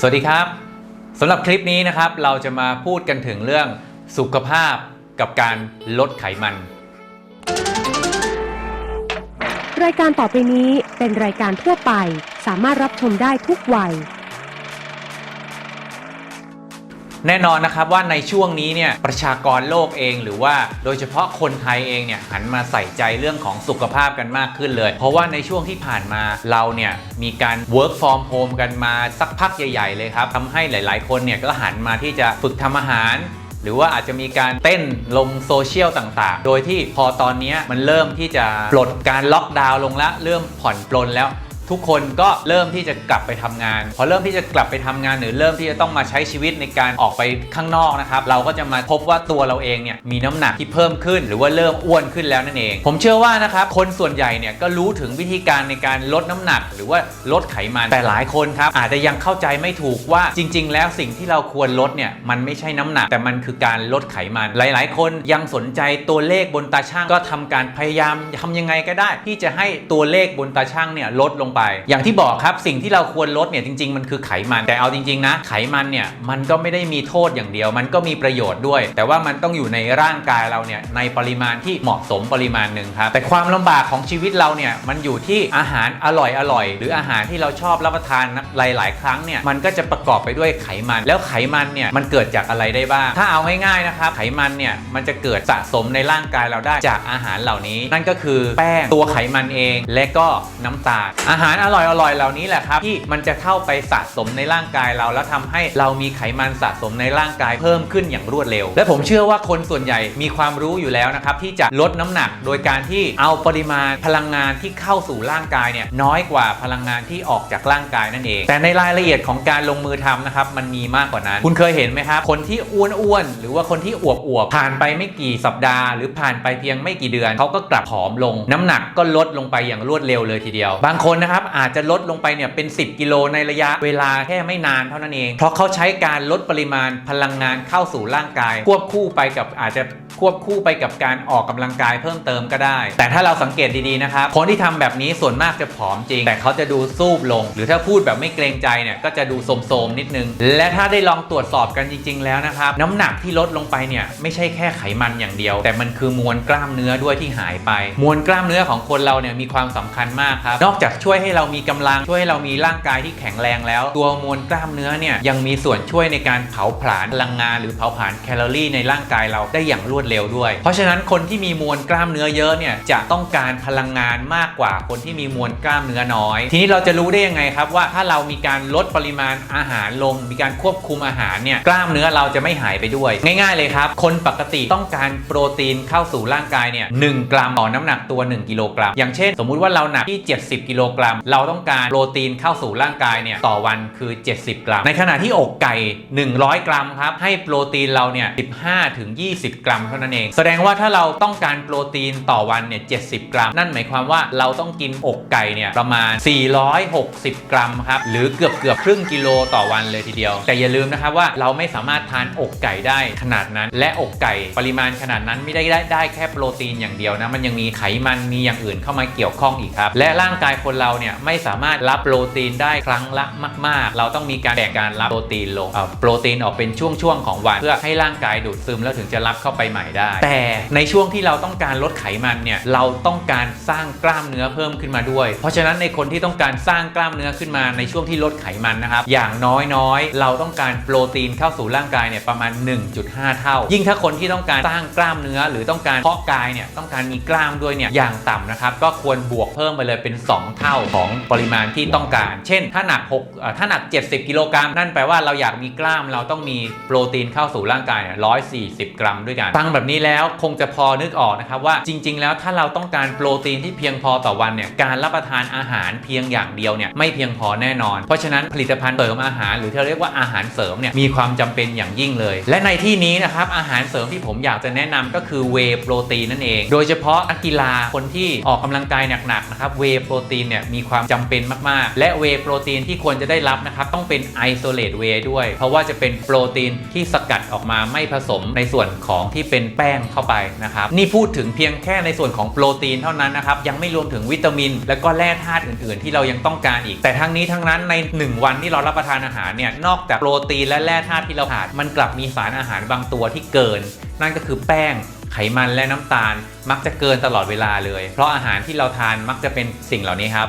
สวัสดีครับสำหรับคลิปนี้นะครับเราจะมาพูดกันถึงเรื่องสุขภาพกับการลดไขมัน รายการต่อไปนี้เป็นรายการทั่วไป สามารถรับชมได้ทุกวัย แน่นอนนะครับว่าในช่วงนี้เนี่ยประชากรโลกเองหรือว่าโดยเฉพาะคนไทยเองเนี่ยหันมาใส่ใจเรื่องของสุขภาพกันมากขึ้นเลย เพราะว่าในช่วงที่ผ่านมาเราเนี่ยมีการ work from home กันมาสักพักใหญ่ ๆ เลยครับทำให้หลาย ๆ คนเนี่ยก็หันมาที่จะฝึกทำอาหารหรือว่าอาจจะมีการเต้นลงโซเชียลต่างๆ โดยที่พอตอนนี้มันเริ่มที่จะปลดการล็อกดาวน์ลงแล้ว เริ่มผ่อนปลนแล้ว ทุกคนก็เริ่มที่จะกลับไปทำงาน พอเริ่มที่จะกลับไปทำงานหรือเริ่มที่จะต้องมาใช้ชีวิตในการออกไปข้างนอกนะครับ เราก็จะมาพบว่าตัวเราเองเนี่ยมีน้ำหนักที่เพิ่มขึ้น หรือว่าเริ่มอ้วนขึ้นแล้วนั่นเอง ผมเชื่อว่านะครับคนส่วนใหญ่เนี่ยก็รู้ถึงวิธีการในการลดน้ำหนัก หรือว่าลดไขมันแต่หลายคนครับอาจจะยังเข้าใจไม่ถูกว่าจริง ๆ แล้วสิ่งที่เราควรลดเนี่ยมันไม่ใช่น้ำหนัก แต่มันคือการลดไขมัน หลาย ๆ คนยังสนใจตัวเลขบนตาช่างก็ทำการพยายามทำยังไงก็ได้ ที่จะให้ตัวเลขบนตาช่างเนี่ยลดลงไป อย่างที่บอกครับสิ่งที่เราควรลดเนี่ยจริง ๆ มันคือไขมันแต่เอาจริงๆนะไขมันเนี่ยมันก็ไม่ได้มีโทษอย่างเดียว มันก็มีประโยชน์ด้วย แต่ว่ามันต้องอยู่ในร่างกายเราเนี่ยในปริมาณที่เหมาะสมปริมาณหนึ่งครับแต่ความลำบากของชีวิตเราเนี่ยมันอยู่ที่อาหารอร่อยอร่อยๆหรืออาหารที่เราชอบรับประทานหลาย ๆ ครั้งเนี่ยมันก็จะประกอบไปด้วยไขมัน แล้วไขมันเนี่ยมันเกิดจากอะไรได้บ้าง ถ้าเอาง่ายๆนะครับไขมันเนี่ยมันจะเกิดสะสมในร่างกายเราได้จากอาหารเหล่านี้ นั่นก็คือแป้งตัวไขมันเอง และก็น้ำตาลอาหารอร่อยๆเหล่านี้แหละครับ ที่มันจะเข้าไปสะสมในร่างกายเรา แล้วทำให้เรามีไขมันสะสมในร่างกายเพิ่มขึ้นอย่างรวดเร็ว และผมเชื่อว่าคนส่วนใหญ่มีความรู้อยู่แล้วนะครับที่จะลดน้ำหนักโดยการที่เอาปริมาณพลังงานที่เข้าสู่ร่างกายเนี่ยน้อยกว่าพลังงานที่ออกจากร่างกายนั่นเอง แต่ในรายละเอียดของการลงมือทำนะครับมันมีมากกว่านั้น คุณเคยเห็นไหมครับคนที่อ้วนๆหรือว่าคนที่อวบๆผ่านไปไม่กี่สัปดาห์ หรือผ่านไปเพียงไม่กี่เดือนเขาก็กลับผอมลง น้ำหนักก็ลดลงไปอย่างรวดเร็วเลยทีเดียว บางคนนะครับับอาจจะลดลงไปเนี่ยเป็น 10 กิโลในระยะเวลาแค่ไม่นานเท่านั้นเอง เพราะเขาใช้การลดปริมาณพลังงานเข้าสู่ร่างกาย ควบคู่ไปกับอาจจะควบคู่ไปกับการออกกำลังกายเพิ่มเติมก็ได้ แต่ถ้าเราสังเกตดีๆนะครับคนที่ทำแบบนี้ส่วนมากจะผอมจริง แต่เขาจะดูซูบลง หรือถ้าพูดแบบไม่เกรงใจเนี่ยก็จะดูโสมๆนิดนึง และถ้าได้ลองตรวจสอบกันจริง ๆ แล้วนะครับน้ำหนักที่ลดลงไปเนี่ยไม่ใช่แค่ไขมันอย่างเดียว แต่มันคือมวลกล้ามเนื้อด้วยที่หายไป มวลกล้ามเนื้อของคนเราเนี่ยมีความสำคัญมากครับนอกจากช่วยใให้เรามีกำลังช่วยให้เรามีร่างกายที่แข็งแรงแล้ว ตัวมวลกล้ามเนื้อเนี่ยยังมีส่วนช่วยในการเผาผลาญพลังงาน หรือเผาผลาญแคลอรี่ในร่างกายเราได้อย่างรวดเร็วด้วย เพราะฉะนั้นคนที่มีมวลกล้ามเนื้อเยอะเนี่ยจะต้องการพลังงานมากกว่าคนที่มีมวลกล้ามเนื้อน้อย ทีนี้เราจะรู้ได้ยังไงครับว่าถ้าเรามีการลดปริมาณอาหารลง มีการควบคุมอาหารเนี่ยกล้ามเนื้อเราจะไม่หายไปด้วย ง่าย ๆเลยครับ คนปกติต้องการโปรตีนเข้าสู่ร่างกายเนี่ยหกรัมต่อน้ำหนักตัว 1 กิโลกรัม อย่างเช่น สมมุติว่าเราหนักที่ 70 กิโลกรัมเราต้องการโปรตีนเข้าสู่ร่างกายเนี่ยต่อวันคือ 70 กรัม ในขณะที่อกไก่ 100 กรัมครับให้โปรตีนเราเนี่ย15ถึง20 กรัมเท่านั้นเอง แสดงว่าถ้าเราต้องการโปรตีนต่อวันเนี่ย70 กรัม นั่นหมายความว่าเราต้องกินอกไก่เนี่ยประมาณ 460 กรัมครับหรือเกือบเกือบครึ่งกิโลต่อวันเลยทีเดียว แต่อย่าลืมนะครับว่าเราไม่สามารถทานอกไก่ได้ขนาดนั้น และอกไก่ปริมาณขนาดนั้นไม่ได้ได้ได้แค่โปรตีนอย่างเดียวนะมันยังมีไขมันมีอย่างอื่นเข้ามาเกี่ยวข้องอีกครับและร่างกายคนเราเนี่ยไม่สามารถรับโปรตีนได้ครั้งละมาก ๆ เราต้องมีการแบ่งการรับโปรตีนลงโปรตีนออกเป็นช่วงๆของวันเพื่อให้ร่างกายดูดซึมแล้วถึงจะรับเข้าไปใหม่ได้ แต่ในช่วงที่เราต้องการลดไขมันเนี่ยเราต้องการสร้างกล้ามเนื้อเพิ่มขึ้นมาด้วย เพราะฉะนั้นในคนที่ต้องการสร้างกล้ามเนื้อขึ้นมาในช่วงที่ลดไขมันนะครับอย่างน้อยๆ เราต้องการโปรตีนเข้าสู่ร่างกายเนี่ยประมาณ 1.5 เท่า ยิ่งถ้าคนที่ต้องการสร้างกล้ามเนื้อหรือต้องการเพาะกายเนี่ยต้องการมีกล้ามด้วยเนี่ยอย่างต่ำนะครับก็ควรบวกเพิ่มไปเลยเป็น 2 เท่าของปริมาณที่ต้องการ เช่น ถ้าหนัก6ถ้าหนัก 70 กิโลกรัมนั่นแปลว่าเราอยากมีกล้ามเราต้องมีโปรตีนเข้าสู่ร่างกายเนี่ย140กรัมด้วยกันฟังแบบนี้แล้วคงจะพอนึกออกนะครับว่าจริง ๆ แล้วถ้าเราต้องการโปรตีนที่เพียงพอต่อวันเนี่ยการรับประทานอาหารเพียงอย่างเดียวเนี่ยไม่เพียงพอแน่นอน เพราะฉะนั้นผลิตภัณฑ์เสริมอาหาร หรือที่เรียกว่าอาหารเสริมเนี่ยมีความจำเป็นอย่างยิ่งเลย และในที่นี้นะครับอาหารเสริมที่ผมอยากจะแนะนำก็คือเวโปรตีนนั่นเอง โดยเฉพาะนักกีฬาคนที่ออกกำลังกายหนักๆนะครับเวโปรตีนเนี่ยมีความจำเป็นมากๆ และเวโปรตีนที่ควรจะได้รับนะครับต้องเป็นไอโซเลตเวด้วย เพราะว่าจะเป็นโปรตีนที่สกัดออกมาไม่ผสมในส่วนของที่เป็นแป้งเข้าไปนะครับนี่พูดถึงเพียงแค่ในส่วนของโปรตีนเท่านั้นนะครับยังไม่รวมถึงวิตามิน และก็แร่ธาตุอื่น ๆ ที่เรายังต้องการอีก แต่ทั้งนี้ทั้งนั้นใน 1 วันที่เรารับประทานอาหารเนี่ยนอกจากโปรตีนและแร่ธาตุที่เราขาดมันกลับมีสารอาหารบางตัวที่เกิน นั่นก็คือแป้ง ไขมันและน้ำตาลมักจะเกินตลอดเวลาเลย เพราะอาหารที่เราทานมักจะเป็นสิ่งเหล่านี้ครับ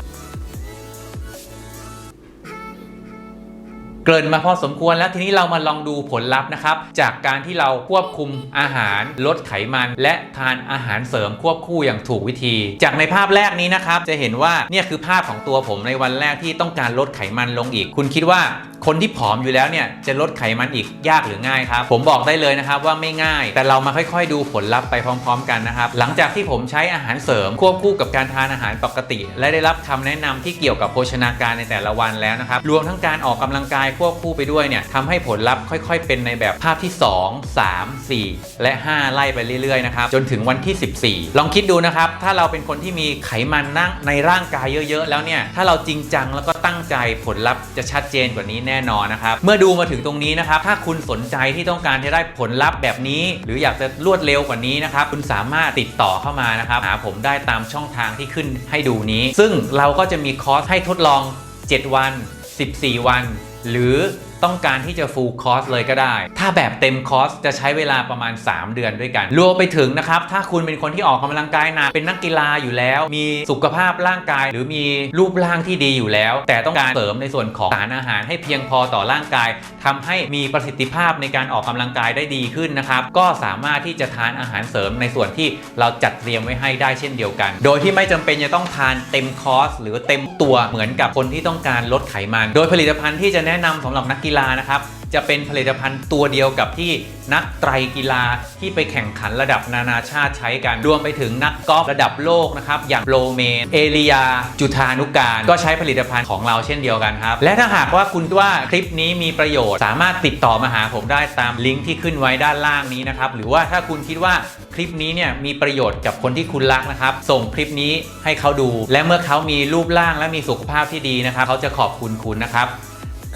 เกินมาพอสมควรแล้วทีนี้เรามาลองดูผลลัพธ์นะครับ จากการที่เราควบคุมอาหารลดไขมัน และทานอาหารเสริมควบคู่อย่างถูกวิธี จากในภาพแรกนี้นะครับ จะเห็นว่าเนี่ยคือภาพของตัวผมในวันแรกที่ต้องการลดไขมันลงอีก คุณคิดว่าคนที่ผอมอยู่แล้วเนี่ยจะลดไขมันอีกยากหรือง่ายครับ ผมบอกได้เลยนะครับว่าไม่ง่าย แต่เรามาค่อยๆ ดูผลลัพธ์ไปพร้อม ๆ กันนะครับ หลังจากที่ผมใช้อาหารเสริม ควบคู่กับการทานอาหารปกติ และได้รับคำแนะนำที่เกี่ยวกับโภชนาการในแต่ละวันแล้วนะครับ รวมทั้งการออกกำลังกายควบคู่ไปด้วยเนี่ยทำให้ผลลัพธ์ค่อย ๆ เป็นในแบบภาพที่ 2 3 4 และ 5 ไล่ไปเรื่อยๆนะครับจนถึงวันที่ 14 ลองคิดดูนะครับถ้าเราเป็นคนที่มีไขมันนั่งในร่างกายเยอะ ๆ แล้วเนี่ยถ้าเราจริงจังแล้วก็ตั้งใจผลลัพธ์จะชัดเจนกว่านี้แน่นอนนะครับ เมื่อดูมาถึงตรงนี้นะครับ ถ้าคุณสนใจที่ต้องการจะได้ผลลัพธ์แบบนี้ หรืออยากจะรวดเร็วกว่านี้นะครับ คุณสามารถติดต่อเข้ามานะครับ หาผมได้ตามช่องทางที่ขึ้นให้ดูนี้ ซึ่งเราก็จะมีคอร์สให้ทดลอง 7 วัน 14 วัน หรือ ต้องการที่จะ full course เลยก็ได้ ถ้าแบบเต็มคอร์สจะใช้เวลาประมาณ 3 เดือนด้วยกัน รวมไปถึงนะครับ ถ้าคุณเป็นคนที่ออกกำลังกายหนัก เป็นนักกีฬาอยู่แล้ว มีสุขภาพร่างกาย หรือมีรูปร่างที่ดีอยู่แล้ว แต่ต้องการเสริมในส่วนของสารอาหารให้เพียงพอต่อร่างกายทำให้มีประสิทธิภาพในการออกกำลังกายได้ดีขึ้นนะครับ ก็สามารถที่จะทานอาหารเสริมในส่วนที่เราจัดเตรียมไว้ให้ได้เช่นเดียวกัน โดยที่ไม่จำเป็นจะต้องทานเต็มคอร์สหรือเต็มตัวเหมือนกับคนที่ต้องการลดไขมัน โดยผลิตภัณฑ์ที่จะแนะนำสำหรับนักกีฬานะครับ จะเป็นผลิตภัณฑ์ตัวเดียวกับที่นักไตรกีฬาที่ไปแข่งขันระดับนานาชาติใช้กันรวมไปถึงนักกอล์ฟระดับโลกนะครับอย่างโปรเมน เอเลีย จุธานุการ ก็ใช้ผลิตภัณฑ์ของเราเช่นเดียวกันครับ และถ้าหากว่าคุณว่าคลิปนี้มีประโยชน์ สามารถติดต่อมาหาผมได้ตามลิงก์ที่ขึ้นไว้ด้านล่างนี้นะครับหรือว่าถ้าคุณคิดว่าคลิปนี้เนี่ยมีประโยชน์กับคนที่คุณรักนะครับ ส่งคลิปนี้ให้เขาดู และเมื่อเขามีรูปร่างและมีสุขภาพที่ดีนะครับ เขาจะขอบคุณคุณนะครับ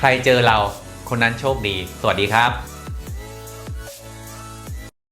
ใครเจอเราคนนั้นโชคดี สวัสดีครับ